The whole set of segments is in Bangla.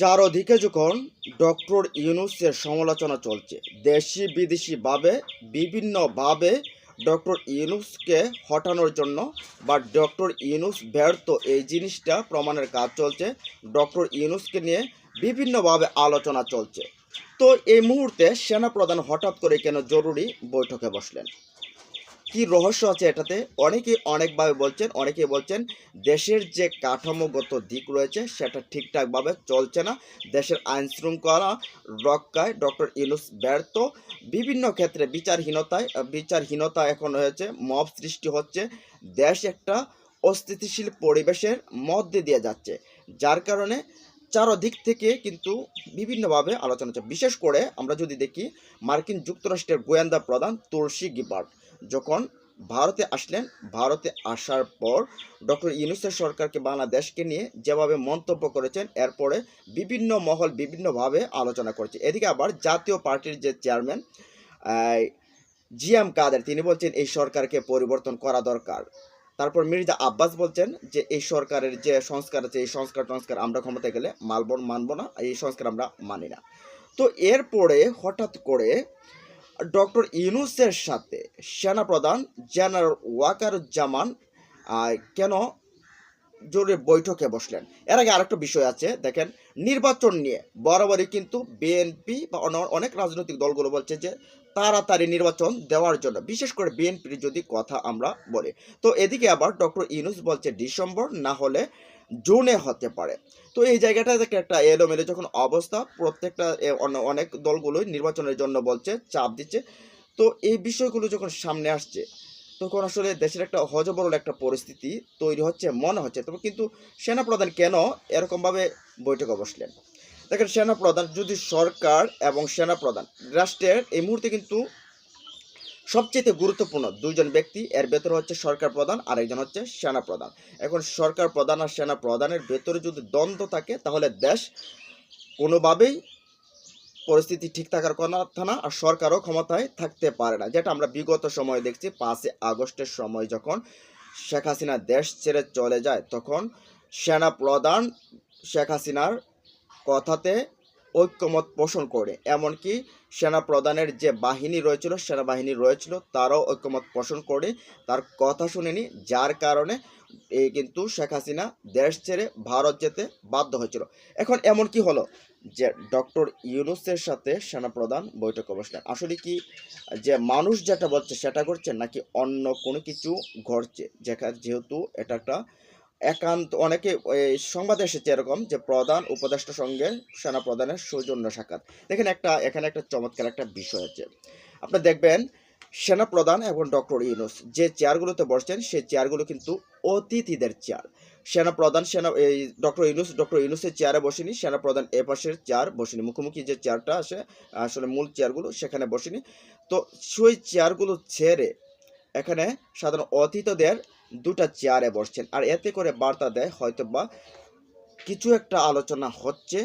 চারদিকে যখন ডক্টর ইউনুসের সমালোচনা চলছে, দেশি বিদেশিভাবে বিভিন্নভাবে ডক্টর ইউনুসকে হটানোর জন্য বা ডক্টর ইউনুস ব্যর্থ এই জিনিসটা প্রমাণের কাজ চলছে, ডক্টর ইউনুসকে নিয়ে বিভিন্নভাবে আলোচনা চলছে। তো এই মুহূর্তে সেনাপ্রধান হঠাৎ করে কেন জরুরি বৈঠকে বসলেন? কি রহস্য আছে এটাতে? অনেকে অনেকভাবে বলছেন অনেকে বলছেন দেশের যে কাঠামোগত দিক রয়েছে সেটা ঠিকঠাকভাবে চলছে না। দেশের আইন শৃঙ্খলা রক্ষায় ডক্টর ইউনুস ব্যর্থ। বিভিন্ন ক্ষেত্রে বিচারহীনতায়, বিচারহীনতা এখন হয়েছে, মব সৃষ্টি হচ্ছে। দেশ একটা অস্থিতিশীল পরিবেশের মধ্যে দিয়ে যাচ্ছে। যার কারণে চারদিক থেকে কিন্তু বিভিন্নভাবে আলোচনা হচ্ছে। বিশেষ করে আমরা যদি দেখি, মার্কিন যুক্তরাষ্ট্রের গোয়েন্দা প্রধান তুলসী গিবার্ট যখন ভারতে আসলেন, ভারতে আসার পর ডক্টর ইউনুসের সরকারকে বাংলাদেশকে নিয়ে যেভাবে মন্তব্য করেছেন, এরপরে বিভিন্ন মহল বিভিন্নভাবে আলোচনা করেছে। এদিকে আবার জাতীয় পার্টির যে চেয়ারম্যান জি এম কাদের, তিনি বলছেন, এই সরকারকে পরিবর্তন করা দরকার। তারপর মির্জা আব্বাস বলছেন যে, এই সরকারের যে সংস্কার আছে, এই সংস্কার সংস্কার আমরা ক্ষমতায় গেলে মালবন মানবো না এই সংস্কার আমরা মানি না। তো এরপরে হঠাৎ করে ডক্টর ইউনুসের সাথে সেনাপ্রধান জেনারেল ওয়াকারুজ্জামান জামান কেন জরুরি বৈঠকে বসলেন। এর আগে আরেকটা বিষয় আছে, দেখেন, নির্বাচন নিয়ে বরাবরই কিন্তু বিএনপি বা অনেক রাজনৈতিক দলগুলো বলছে যে তাড়াতাড়ি নির্বাচন দেওয়ার জন্য, বিশেষ করে বিএনপির যদি কথা আমরা বলি। তো এদিকে আবার ডক্টর ইউনুস বলছে ডিসেম্বর না হলে জুনে হতে পারে। তো এই জায়গাটা থেকে একটা এলোমেলো যখন অবস্থা, প্রত্যেকটা অনেক দলগুলোই নির্বাচনের জন্য বলছে, চাপ দিচ্ছে। তো এই বিষয়গুলো যখন সামনে আসছে তখন আসলে দেশের একটা হজবরল একটা পরিস্থিতি তৈরি হচ্ছে, মনে হচ্ছে। তবে কিন্তু সেনাপ্রধান কেন এরকমভাবে বৈঠকে বসলেন? দেখেন, সেনাপ্রধান, যদি সরকার এবং সেনাপ্রধান রাষ্ট্রের এই মুহূর্তে কিন্তু সবচেয়ে গুরুত্বপূর্ণ দুইজন ব্যক্তি, এর ভেতরে হচ্ছে সরকার প্রধান আর একজন হচ্ছে সেনা প্রধান এখন সরকার প্রধান আর সেনা প্রধানের ভেতরে যদি দ্বন্দ্ব থাকে, তাহলে দেশ কোনোভাবেই পরিস্থিতি ঠিক থাকার কথা না, আর সরকারও ক্ষমতায় থাকতে পারে না, যেটা আমরা বিগত সময় দেখছি। পাঁচই আগস্টের সময় যখন শেখ হাসিনা দেশ ছেড়ে চলে যায়, তখন সেনা প্রধান শেখ হাসিনার কথাতে ঐক্যমত পোষণ করে। এমনকি সেনা প্রধানের যে বাহিনী রয়েছিল, সেনাবাহিনী রয়েছিল, তারাও ঐক্যমত পোষণ করে। তার কথা শুনেনি, যার কারণে এই কিন্তু শেখ হাসিনা দেশ ছেড়ে ভারত যেতে বাধ্য হয়েছিল। এখন এমন কি হলো? যে ডক্টর ইউনুসের সাথে সেনাপ্রধান বৈঠকে বসলেন। আসলে কি যে মানুষ যেটা বলছে সেটা করছে নাকি অন্য কোনো কিছু ঘটছে? যেখানে যেহেতু এটা একটা একান্ত, অনেকে সংবাদ এসেছে এরকম যে প্রধান উপদেষ্টার সঙ্গে সেনা প্রধানের সৌজন্য সাক্ষাৎ। দেখেন একটা, এখানে একটা চমৎকার একটা বিষয় আছে। আপনি দেখবেন সেনা প্রধান এবং ডক্টর ইউনুস যে চেয়ারগুলোতে বসছেন, সেই চেয়ারগুলো কিন্তু অতিথিদের চেয়ার সেনা প্রধান সেনা, এই ডক্টর ইউনুস, ডক্টর ইউনুসের চেয়ারে বসেনি সেনা প্রধান এ পাশের চেয়ার বসেনি, মুখোমুখি যে চেয়ারটা আসে আসলে মূল চেয়ারগুলো সেখানে বসেনি। তো সেই চেয়ারগুলো ছেড়ে এখানে সাধারণ অতিথিদের দুটা চেয়ারে বসছেন, আর এতে করে বার্তা দেয় হয়তো বা কিছু একটা আলোচনা হচ্ছে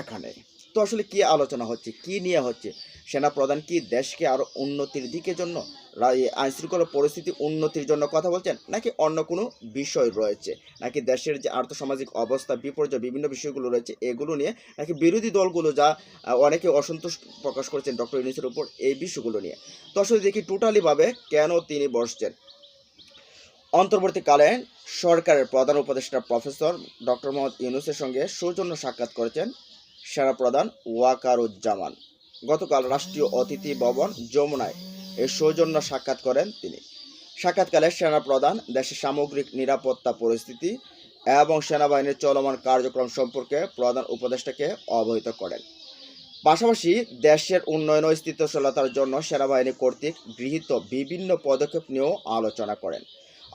এখানে। তো আসলে কি আলোচনা হচ্ছে? কি নিয়ে হচ্ছে? সেনা প্রধান কি দেশকে আরও উন্নতির দিকে জন্য আইন শৃঙ্খলা পরিস্থিতি উন্নতির জন্য কথা বলছেন, নাকি অন্য কোনো বিষয় রয়েছে? নাকি দেশের যে আর্থসামাজিক অবস্থা, বিপর্যয়, বিভিন্ন বিষয়গুলো রয়েছে, এগুলো নিয়ে নাকি বিরোধী দলগুলো যা অনেকে অসন্তোষ প্রকাশ করেছেন ডক্টর ইউনিসের উপর এই বিষয়গুলো নিয়ে? তো আসলে দেখি টোটালিভাবে কেন তিনি বসছেন? অন্তর্বর্তীকালীন সরকারের প্রধান উপদেষ্টা প্রফেসর ডক্টর মোহাম্মদ ইউনুসের সঙ্গে সৌজন্য সাক্ষাৎ করেছেন সেনা প্রধান ওয়াকারুজ্জামান। গতকাল রাষ্ট্রীয় অতিথি ভবন যমুনায় এ সৌজন্য সাক্ষাৎ করেন তিনি। সাক্ষাৎকালে সেনা প্রধান দেশের সামগ্রিক নিরাপত্তা পরিস্থিতি এবং সেনাবাহিনীর চলমান কার্যক্রম সম্পর্কে প্রধান উপদেষ্টাকে অবহিত করেন। পাশাপাশি দেশের উন্নয়ন ও স্থিতিশীলতার জন্য সেনাবাহিনী কর্তৃক গৃহীত বিভিন্ন পদক্ষেপ নিয়েও আলোচনা করেন।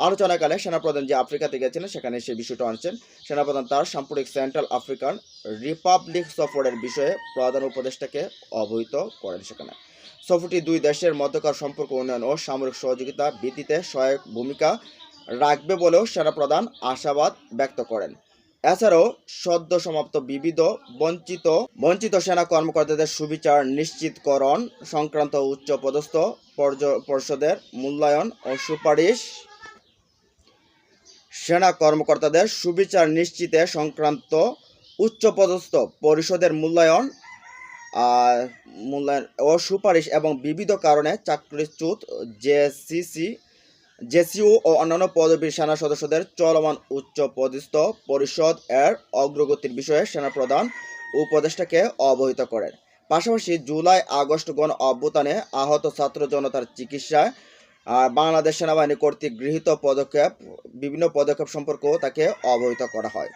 আলোচনাকালে সেনাপ্রধান যে আফ্রিকাতে গেছিলেন সেখানে সেই বিষয়টা আনছেন। সেনাপ্রধান তার সাম্প্রতিক সেন্ট্রাল আফ্রিকান রিপাবলিক সফরের বিষয়ে প্রধান উপদেষ্টাকে অবহিত করেন সেখানে। সফরটি দুই দেশের মধ্যকার সম্পর্ক, উন্নয়ন ও সামরিক সহযোগিতা ভিত্তিতে সহায়ক ভূমিকা রাখবে বলেও সেনাপ্রধান আশাবাদ ব্যক্ত করেন। এছাড়াও সদ্য সমাপ্ত বিবিধ বঞ্চিত বঞ্চিত সেনা কর্মকর্তাদের সুবিচার নিশ্চিতকরণ সংক্রান্ত উচ্চ পদস্থ পর্য- পর্ষদের মূল্যায়ন ও সুপারিশ সেনা কর্মকর্তাদের সুবিচার নিশ্চিতে সংক্রান্ত উচ্চপদস্থ পরিষদের মূল্যায়ন আর মূল্যায়ন ও সুপারিশ এবং বিবিধ কারণে চাকরিচ্যুত জেসিসি জেসিও ও অন্যান্য পদবীর সেনা সদস্যদের চলমান উচ্চ পদস্থ পরিষদ এর অগ্রগতির বিষয়ে সেনাপ্রধান উপদেষ্টাকে অবহিত করেন। পাশাপাশি জুলাই আগস্ট গণ অভ্যুত্থানে আহত ছাত্র জনতার চিকিৎসায় বাংলাদেশ সেনাবাহিনী কর্তৃক গৃহীত পদক্ষেপ, বিভিন্ন পদক্ষেপ সম্পর্কেও তাকে অবহিত করা হয়।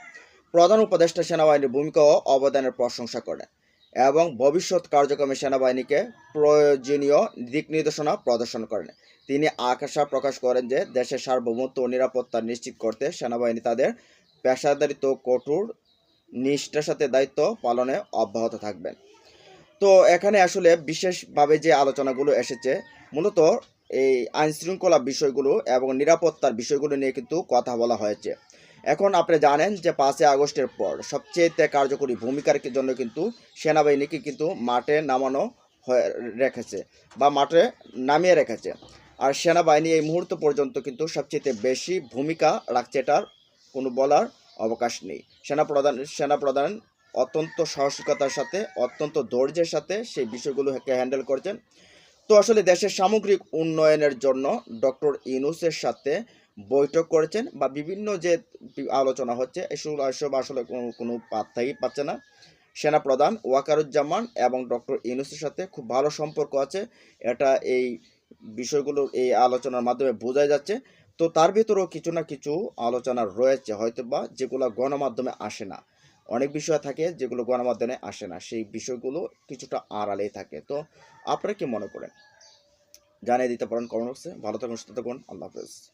প্রধান উপদেষ্টা সেনাবাহিনীর ভূমিকা ও অবদানের প্রশংসা করেন এবং ভবিষ্যৎ কার্যক্রমে সেনাবাহিনীকে প্রয়োজনীয় দিক নির্দেশনা প্রদর্শন করেন। তিনি আশা প্রকাশ করেন যে, দেশের সার্বভৌমত্ব ও নিরাপত্তা নিশ্চিত করতে সেনাবাহিনী তাদের পেশাদারিত্ব কঠোর নিষ্ঠার সাথে দায়িত্ব পালনে অব্যাহত থাকবেন। তো, এখানে আসলে বিশেষভাবে যে আলোচনাগুলো এসেছে, মূলত এই আইন শৃঙ্খলা বিষয়গুলো এবং নিরাপত্তার বিষয়গুলো নিয়ে কিন্তু কথা বলা হয়েছে। এখন আপনি জানেন যে পাঁচই আগস্টের পর সবচেয়ে কার্যকরী ভূমিকার জন্য কিন্তু সেনাবাহিনীকে কিন্তু মাঠে নামানো হয়ে রেখেছে বা মাঠে নামিয়ে রেখেছে। আর সেনাবাহিনী এই মুহূর্ত পর্যন্ত কিন্তু সবচেয়ে বেশি ভূমিকা রাখছে এটার কোনো বলার অবকাশ নেই। সেনাপ্রধান সেনাপ্রধান অত্যন্ত সাহসিকতার সাথে, অত্যন্ত ধৈর্যের সাথে সেই বিষয়গুলোকে হ্যান্ডেল করছেন। তো আসলে দেশের সামগ্রিক উন্নয়নের জন্য ডক্টর ইউনুসের সাথে বৈঠক করেছেন বা বিভিন্ন যে আলোচনা হচ্ছে এসব আসলে কোনো কোনো পাত্তাই পাচ্ছে না। সেনাপ্রধান ওয়াকারুজ্জামান এবং ডক্টর ইউনুসের সাথে খুব ভালো সম্পর্ক আছে। এটা এই বিষয়গুলো, এই আলোচনার মাধ্যমে বোঝা যাচ্ছে। তো তার ভিতরেও কিছু না কিছু আলোচনা রয়েছে হয়তো বা যেগুলো গণমাধ্যমে আসে না। অনেক বিষয় থাকে যেগুলো গণমাধ্যমে আসে না। সেই বিষয়গুলো কিছুটা আড়ালেই থাকে। তো আপনারা কি মনে করেন? জানিয়ে দিতে পারেন কমেন্ট বক্সে ভালো থাকুন, সুস্থ থাকুন। আল্লাহ হাফেজ।